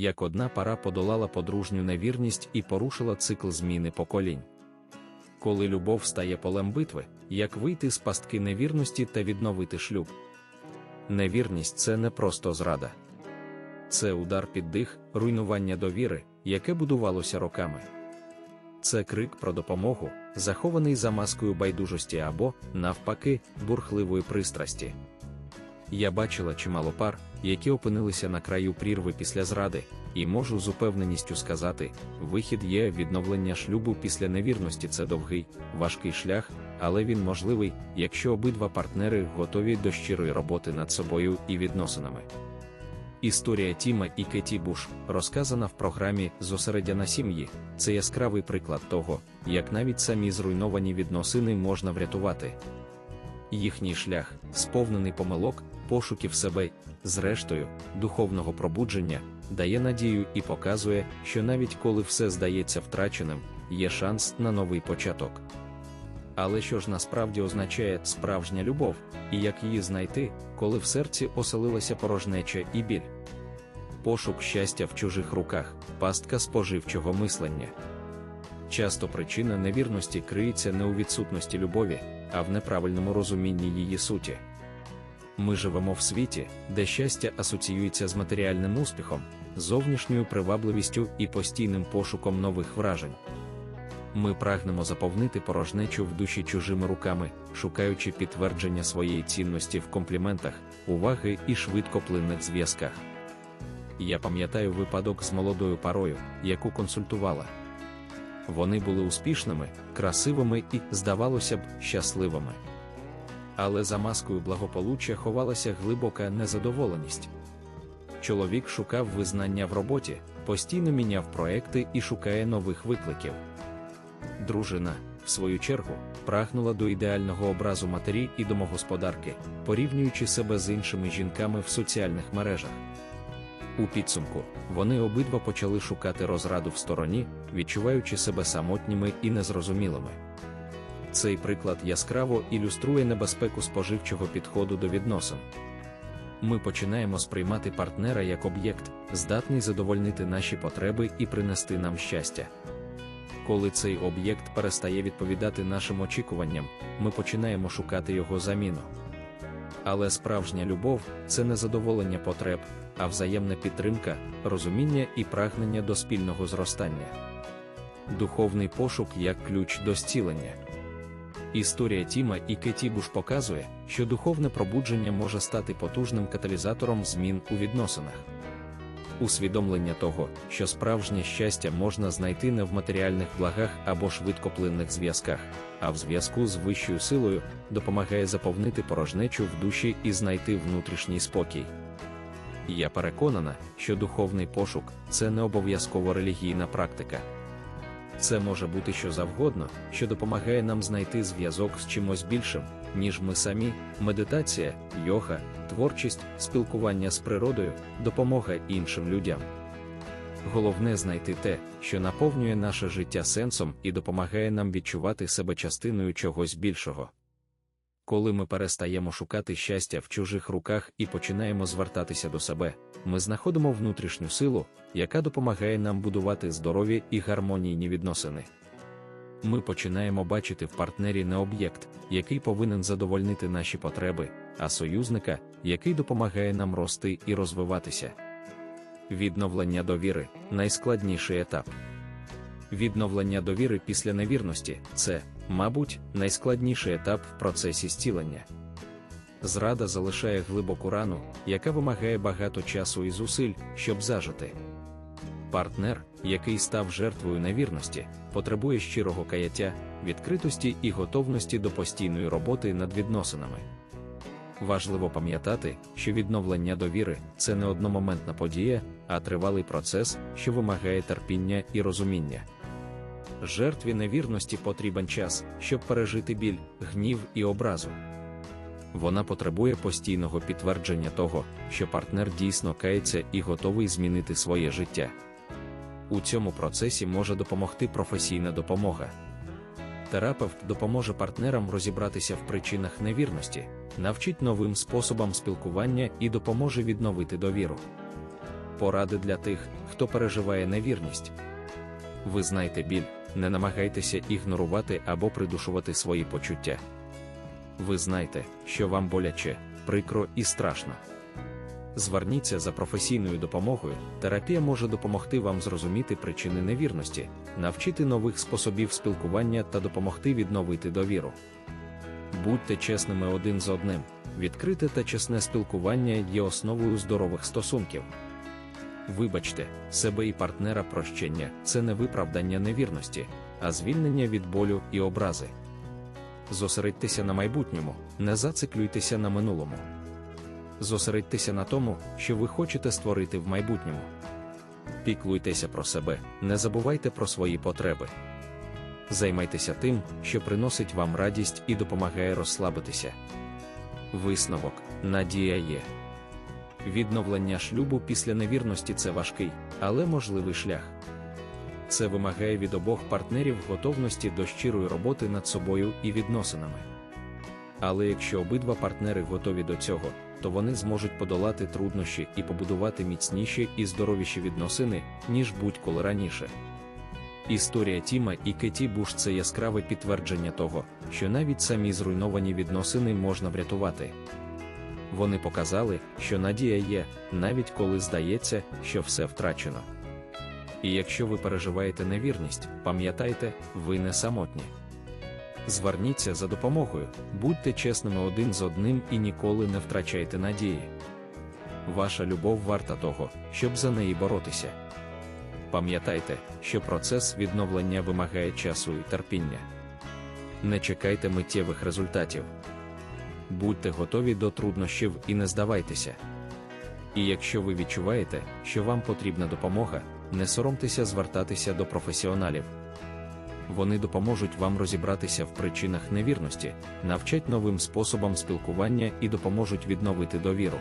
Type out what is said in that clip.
як одна пара подолала подружню невірність і порушила цикл зміни поколінь. Коли любов стає полем битви, як вийти з пастки невірності та відновити шлюб. Невірність це не просто зрада. Це удар під дих, руйнування довіри, яке будувалося роками. Це крик про допомогу, захований за маскою байдужості або, навпаки, бурхливої пристрасті. Я бачила чимало пар, які опинилися на краю прірви після зради, і можу з упевненістю сказати: вихід є відновлення шлюбу після невірності це довгий, важкий шлях, але він можливий, якщо обидва партнери готові до щирої роботи над собою і відносинами. Історія Тіма і Кеті Буш, розказана в програмі Зосередя на сім'ї, це яскравий приклад того, як навіть самі зруйновані відносини можна врятувати. Їхній шлях, сповнений помилок, пошуків себе, зрештою, духовного пробудження, дає надію і показує, що навіть коли все здається втраченим, є шанс на новий початок. Але що ж насправді означає справжня любов, і як її знайти, коли в серці оселилася порожнеча і біль? Пошук щастя в чужих руках, пастка споживчого мислення. Часто причина невірності криється не у відсутності любові, а в неправильному розумінні її суті. Ми живемо в світі, де щастя асоціюється з матеріальним успіхом, зовнішньою привабливістю і постійним пошуком нових вражень. Ми прагнемо заповнити порожнечу в душі чужими руками, шукаючи підтвердження своєї цінності в компліментах, уваги і швидкоплинних зв'язках. Я пам'ятаю випадок з молодою парою, яку консультувала. Вони були успішними, красивими і, здавалося б, щасливими. Але за маскою благополуччя ховалася глибока незадоволеність. Чоловік шукав визнання в роботі, постійно міняв проекти і шукає нових викликів. Дружина, в свою чергу, прагнула до ідеального образу матері і домогосподарки, порівнюючи себе з іншими жінками в соціальних мережах. У підсумку, вони обидва почали шукати розраду в стороні, відчуваючи себе самотніми і незрозумілими. Цей приклад яскраво ілюструє небезпеку споживчого підходу до відносин. Ми починаємо сприймати партнера як об'єкт, здатний задовольнити наші потреби і принести нам щастя. Коли цей об'єкт перестає відповідати нашим очікуванням, ми починаємо шукати його заміну. Але справжня любов це не задоволення потреб, а взаємна підтримка, розуміння і прагнення до спільного зростання. Духовний пошук як ключ до зцілення. Історія Тіма і Кеті Буш показує, що духовне пробудження може стати потужним каталізатором змін у відносинах. Усвідомлення того, що справжнє щастя можна знайти не в матеріальних благах або швидкоплинних зв'язках, а в зв'язку з вищою силою, допомагає заповнити порожнечу в душі і знайти внутрішній спокій. Я переконана, що духовний пошук це не обов'язково релігійна практика. Це може бути що завгодно, що допомагає нам знайти зв'язок з чимось більшим, ніж ми самі, медитація, йога, творчість, спілкування з природою, допомога іншим людям. Головне знайти те, що наповнює наше життя сенсом і допомагає нам відчувати себе частиною чогось більшого. Коли ми перестаємо шукати щастя в чужих руках і починаємо звертатися до себе, ми знаходимо внутрішню силу, яка допомагає нам будувати здорові і гармонійні відносини. Ми починаємо бачити в партнері не об'єкт, який повинен задовольнити наші потреби, а союзника, який допомагає нам рости і розвиватися. Відновлення довіри найскладніший етап. Відновлення довіри після невірності це, мабуть, найскладніший етап в процесі зцілення. Зрада залишає глибоку рану, яка вимагає багато часу і зусиль, щоб зажити. Партнер, який став жертвою невірності, потребує щирого каяття, відкритості і готовності до постійної роботи над відносинами. Важливо пам'ятати, що відновлення довіри це не одномоментна подія, а тривалий процес, що вимагає терпіння і розуміння. Жертві невірності потрібен час, щоб пережити біль, гнів і образу. Вона потребує постійного підтвердження того, що партнер дійсно кається і готовий змінити своє життя. У цьому процесі може допомогти професійна допомога. Терапевт допоможе партнерам розібратися в причинах невірності, навчить новим способам спілкування і допоможе відновити довіру. Поради для тих, хто переживає невірність. Ви знаєте біль, не намагайтеся ігнорувати або придушувати свої почуття. Ви знаєте, що вам боляче, прикро і страшно. Зверніться за професійною допомогою, терапія може допомогти вам зрозуміти причини невірності, навчити нових способів спілкування та допомогти відновити довіру. Будьте чесними один з одним, відкрите та чесне спілкування є основою здорових стосунків. Вибачте, себе і партнера прощення це не виправдання невірності, а звільнення від болю і образи. Зосередьтеся на майбутньому, не зациклюйтеся на минулому. Зосередьтеся на тому, що ви хочете створити в майбутньому. Піклуйтеся про себе, не забувайте про свої потреби. Займайтеся тим, що приносить вам радість і допомагає розслабитися. Висновок надія є. Відновлення шлюбу після невірності це важкий, але можливий шлях. Це вимагає від обох партнерів готовності до щирої роботи над собою і відносинами. Але якщо обидва партнери готові до цього, то вони зможуть подолати труднощі і побудувати міцніші і здоровіші відносини, ніж будь-коли раніше. Історія Тіма і Кеті Буш це яскраве підтвердження того, що навіть самі зруйновані відносини можна врятувати. Вони показали, що надія є, навіть коли здається, що все втрачено. І якщо ви переживаєте невірність, пам'ятайте, ви не самотні. Зверніться за допомогою, будьте чесними один з одним і ніколи не втрачайте надії. Ваша любов варта того, щоб за неї боротися. Пам'ятайте, що процес відновлення вимагає часу і терпіння. Не чекайте миттєвих результатів. Будьте готові до труднощів і не здавайтеся. І якщо ви відчуваєте, що вам потрібна допомога, не соромтеся звертатися до професіоналів. Вони допоможуть вам розібратися в причинах невірності, навчать новим способам спілкування і допоможуть відновити довіру.